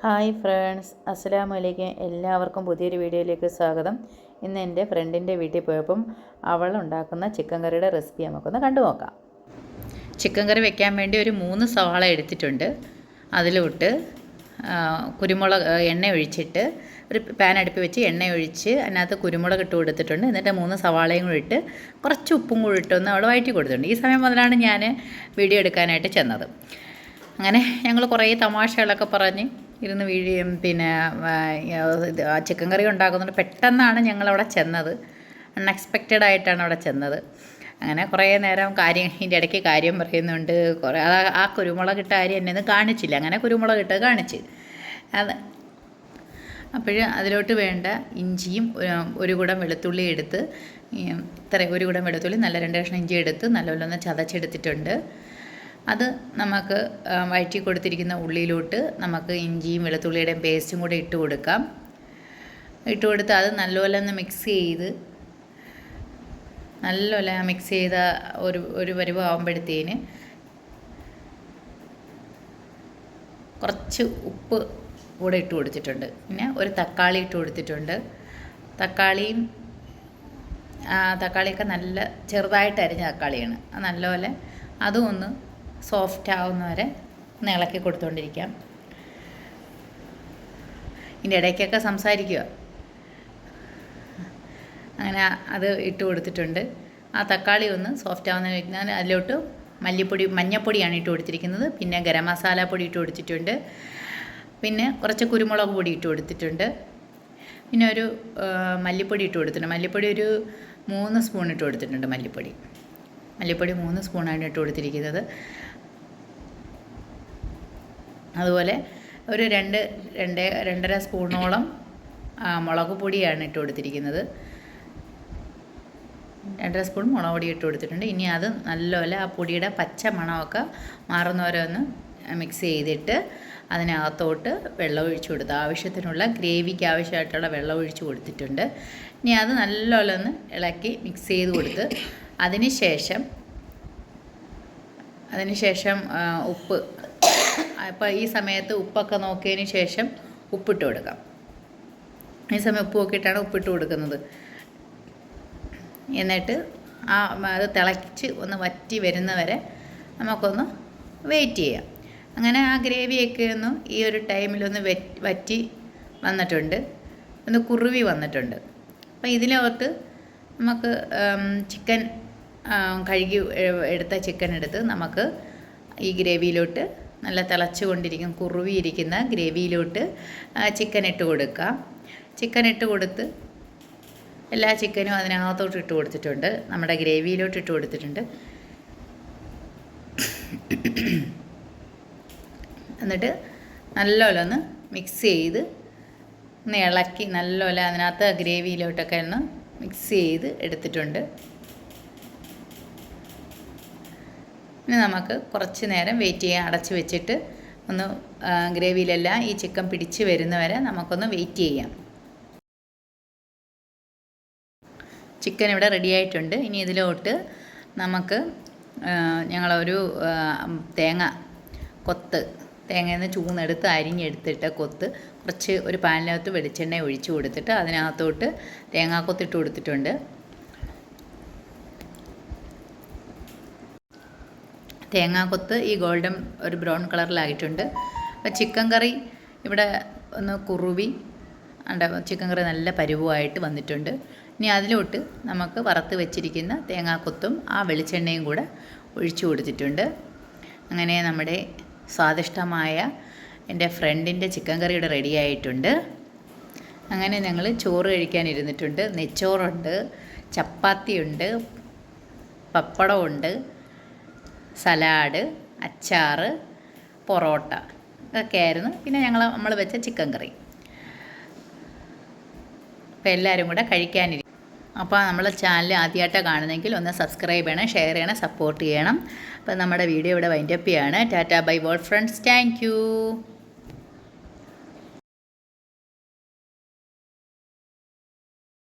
Hi friends അസ്സലാമു അലൈക്കും എല്ലാവർക്കും പുതിയൊരു വീഡിയോയിലേക്ക് സ്വാഗതം. ഇന്ന് എന്റെ ഫ്രണ്ടിന്റെ വീട്ടിൽ പോയപ്പം അവൾ ഉണ്ടാക്കുന്ന ചിക്കൻ കറിയുടെ റെസിപ്പി നമുക്കൊന്ന് കണ്ടു നോക്കാം. ചിക്കൻ കറി വെക്കാൻ വേണ്ടി ഒരു മൂന്ന് സവാള എടുത്തിട്ടുണ്ട്. അതിലോട്ട് കുരുമുളക് എണ്ണ ഒഴിച്ചിട്ട് ഒരു പാൻ അടുപ്പിൽ വെച്ച് എണ്ണ ഒഴിച്ച് അതിനകത്ത് കുരുമുളക് ഇട്ട് കൊടുത്തിട്ടുണ്ട്. എന്നിട്ട് മൂന്ന് സവാളയും കൂടി ഇട്ട് കുറച്ച് ഉപ്പും കൂടി ഇട്ടൊന്ന് അവൾ വഴറ്റി കൊടുത്തിട്ടുണ്ട്. ഈ സമയം മുതലാണ് ഞാൻ വീഡിയോ എടുക്കാനായിട്ട് ചെന്നത്. അങ്ങനെ ഞങ്ങൾ കുറേ തമാശകളൊക്കെ പറഞ്ഞ് ഇരുന്ന് വീഴുകയും പിന്നെ ചിക്കൻ കറി ഉണ്ടാക്കുന്നുണ്ട് പെട്ടെന്നാണ് ഞങ്ങളവിടെ ചെന്നത്. അൺഎക്സ്പെക്റ്റഡ് ആയിട്ടാണ് അവിടെ ചെന്നത്. അങ്ങനെ കുറേ നേരം കാര്യം ഇതിന്റെ ഇടയ്ക്ക് കാര്യം പറയുന്നുണ്ട്. കുറേ അത് ആ കുരുമുളക് ഇട്ട കാര്യം എന്നെ കാണിച്ചില്ല. അങ്ങനെ കുരുമുളക് ഇട്ട് കാണിച്ച്. അത് അപ്പോൾ അതിലോട്ട് വേണ്ട ഇഞ്ചിയും ഒരു കുടം വെളുത്തുള്ളി എടുത്ത് ഇത്ര ഒരു കുടം വെളുത്തുള്ളി നല്ല രണ്ട് കഷ്ണം ഇഞ്ചി എടുത്ത് നല്ലപോലെ ഒന്ന് ചതച്ചെടുത്തിട്ടുണ്ട്. അത് നമുക്ക് വഴറ്റി കൊടുത്തിരിക്കുന്ന ഉള്ളിയിലോട്ട് നമുക്ക് ഇഞ്ചിയും വെളുത്തുള്ളിയുടെയും പേസ്റ്റും കൂടെ ഇട്ട് കൊടുക്കാം. ഇട്ട് കൊടുത്ത് അത് നല്ലപോലെ ഒന്ന് മിക്സ് ചെയ്ത് നല്ലപോലെ മിക്സ് ചെയ്ത ഒരു ഒരു പരുവാകുമ്പോഴത്തേന് കുറച്ച് ഉപ്പ് കൂടെ ഇട്ട് കൊടുത്തിട്ടുണ്ട്. പിന്നെ ഒരു തക്കാളി ഇട്ട് കൊടുത്തിട്ടുണ്ട്. തക്കാളിയും തക്കാളിയൊക്കെ നല്ല ചെറുതായിട്ട് അരിഞ്ഞ തക്കാളിയാണ്. നല്ലപോലെ അതും ഒന്ന് സോഫ്റ്റ് ആവുന്ന വരെ ഒന്ന് ഇളക്കി കൊടുത്തുകൊണ്ടിരിക്കാം ഇതിന്റെ ഇടയ്ക്കൊക്കെ സംസാരിക്കുക. അങ്ങനെ അത് ഇട്ട് കൊടുത്തിട്ടുണ്ട്. ആ തക്കാളി ഒന്ന് സോഫ്റ്റ് ആവുന്ന ഞാൻ അതിലോട്ട് മല്ലിപ്പൊടി മഞ്ഞപ്പൊടിയാണ് ഇട്ട് കൊടുത്തിരിക്കുന്നത്. പിന്നെ ഗരം മസാല പൊടി ഇട്ട് കൊടുത്തിട്ടുണ്ട്. പിന്നെ കുറച്ച് കുരുമുളക് പൊടി ഇട്ട് കൊടുത്തിട്ടുണ്ട്. പിന്നെ ഒരു മല്ലിപ്പൊടി ഇട്ട് കൊടുത്തിട്ടുണ്ട്. മല്ലിപ്പൊടി ഒരു മൂന്ന് സ്പൂൺ ഇട്ട് കൊടുത്തിട്ടുണ്ട് മല്ലിപ്പൊടി. മല്ലിപ്പൊടി മൂന്ന് സ്പൂണാണ് ഇട്ട് കൊടുത്തിരിക്കുന്നത്. അതുപോലെ ഒരു രണ്ട് രണ്ട് രണ്ടര സ്പൂണോളം മുളക് പൊടിയാണ് ഇട്ട് കൊടുത്തിരിക്കുന്നത്. രണ്ടര സ്പൂൺ മുളക് പൊടി ഇട്ട് കൊടുത്തിട്ടുണ്ട്. ഇനി അത് നല്ലപോലെ ആ പൊടിയുടെ പച്ച മണമൊക്കെ മാറുന്നവരെ ഒന്ന് മിക്സ് ചെയ്തിട്ട് അതിനകത്തോട്ട് വെള്ളം ഒഴിച്ചു കൊടുത്തു ആവശ്യത്തിനുള്ള ഗ്രേവിക്ക് ആവശ്യമായിട്ടുള്ള വെള്ളം ഒഴിച്ചു കൊടുത്തിട്ടുണ്ട്. ഇനി അത് നല്ലപോലെ ഒന്ന് ഇളക്കി മിക്സ് ചെയ്ത് കൊടുത്ത് അതിന് ശേഷം അതിന് ശേഷം ഉപ്പ്. അപ്പോൾ ഈ സമയത്ത് ഉപ്പൊക്കെ നോക്കിയതിന് ശേഷം ഉപ്പിട്ട് കൊടുക്കാം. ഈ സമയം ഉപ്പ് നോക്കിയിട്ടാണ് ഉപ്പിട്ട് കൊടുക്കുന്നത്. എന്നിട്ട് ആ അത് തിളച്ച് ഒന്ന് വറ്റി വരുന്നവരെ നമുക്കൊന്ന് വെയിറ്റ് ചെയ്യാം. അങ്ങനെ ആ ഗ്രേവിയൊക്കെ ഒന്ന് ഈ ഒരു ടൈമിലൊന്ന് വെറ്റ് വറ്റി വന്നിട്ടുണ്ട്. ഒന്ന് കുറുവി വന്നിട്ടുണ്ട്. അപ്പോൾ ഇതിനകത്ത് നമുക്ക് ചിക്കൻ കഴുകി എടുത്ത ചിക്കൻ എടുത്ത് നമുക്ക് ഈ ഗ്രേവിയിലോട്ട് നല്ല തിളച്ചു കൊണ്ടിരിക്കും കുറുവിയിരിക്കുന്ന ഗ്രേവിയിലോട്ട് ചിക്കൻ ഇട്ട് കൊടുക്കാം. ചിക്കൻ ഇട്ട് കൊടുത്ത് എല്ലാ ചിക്കനും അതിനകത്തോട്ട് ഇട്ട് കൊടുത്തിട്ടുണ്ട്. നമ്മുടെ ഗ്രേവിയിലോട്ട് ഇട്ട് കൊടുത്തിട്ടുണ്ട്. എന്നിട്ട് നല്ലപോലെ ഒന്ന് മിക്സ് ചെയ്ത് ഒന്ന് ഇളക്കി നല്ലപോലെ അതിനകത്ത് ഗ്രേവിയിലോട്ടൊക്കെ ഒന്ന് മിക്സ് ചെയ്ത് എടുത്തിട്ടുണ്ട്. ഇനി നമുക്ക് കുറച്ച് നേരം വെയിറ്റ് ചെയ്യാൻ അടച്ച് വെച്ചിട്ട് ഒന്ന് ഗ്രേവിയിലെല്ലാം ഈ ചിക്കൻ പിടിച്ച് വരുന്നവരെ നമുക്കൊന്ന് വെയിറ്റ് ചെയ്യാം. ചിക്കൻ ഇവിടെ റെഡി ആയിട്ടുണ്ട്. ഇനി ഇതിലോട്ട് നമുക്ക് ഞങ്ങളൊരു തേങ്ങ കൊത്ത് തേങ്ങയിൽ നിന്ന് ചൂന്നെടുത്ത് അരിഞ്ഞെടുത്തിട്ട് കൊത്ത് കുറച്ച് ഒരു പാനിനകത്ത് വെളിച്ചെണ്ണ ഒഴിച്ച് കൊടുത്തിട്ട് അതിനകത്തോട്ട് തേങ്ങാക്കൊത്തിട്ട് കൊടുത്തിട്ടുണ്ട്. തേങ്ങാക്കൊത്ത് ഈ ഗോൾഡൻ ഒരു ബ്രൗൺ കളറിലായിട്ടുണ്ട്. അപ്പോൾ ചിക്കൻ കറി ഇവിടെ ഒന്ന് കുറുവി ചിക്കൻ കറി നല്ല പരുവമായിട്ട് വന്നിട്ടുണ്ട്. ഇനി അതിലോട്ട് നമുക്ക് വറുത്ത് വെച്ചിരിക്കുന്ന തേങ്ങാക്കൊത്തും ആ വെളിച്ചെണ്ണയും കൂടെ ഒഴിച്ചു കൊടുത്തിട്ടുണ്ട്. അങ്ങനെ നമ്മുടെ സ്വാദിഷ്ടമായ എന്റെ ഫ്രണ്ടിന്റെ ചിക്കൻ കറി ഇവിടെ റെഡി ആയിട്ടുണ്ട്. അങ്ങനെ ഞങ്ങൾ ചോറ് കഴിക്കാനിരുന്നിട്ടുണ്ട് നെച്ചോറുണ്ട് ചപ്പാത്തിയുണ്ട് പപ്പടമുണ്ട് സലാഡ് അച്ചാറ് പൊറോട്ട ഇതൊക്കെയായിരുന്നു. പിന്നെ ഞങ്ങൾ നമ്മൾ വെച്ച ചിക്കൻ കറി. അപ്പോൾ എല്ലാവരും കൂടെ കഴിക്കാനിരിക്കും അപ്പോൾ നമ്മൾ ചാനൽ ആദ്യമായിട്ടാണ് കാണുന്നതെങ്കിൽ ഒന്ന് സബ്സ്ക്രൈബ് ചെയ്യണം ഷെയർ ചെയ്യണം സപ്പോർട്ട് ചെയ്യണം. അപ്പോൾ നമ്മുടെ വീഡിയോ ഇവിടെ വൈൻഡപ്പ് ചെയ്യാണ്. Tata bye all friends thank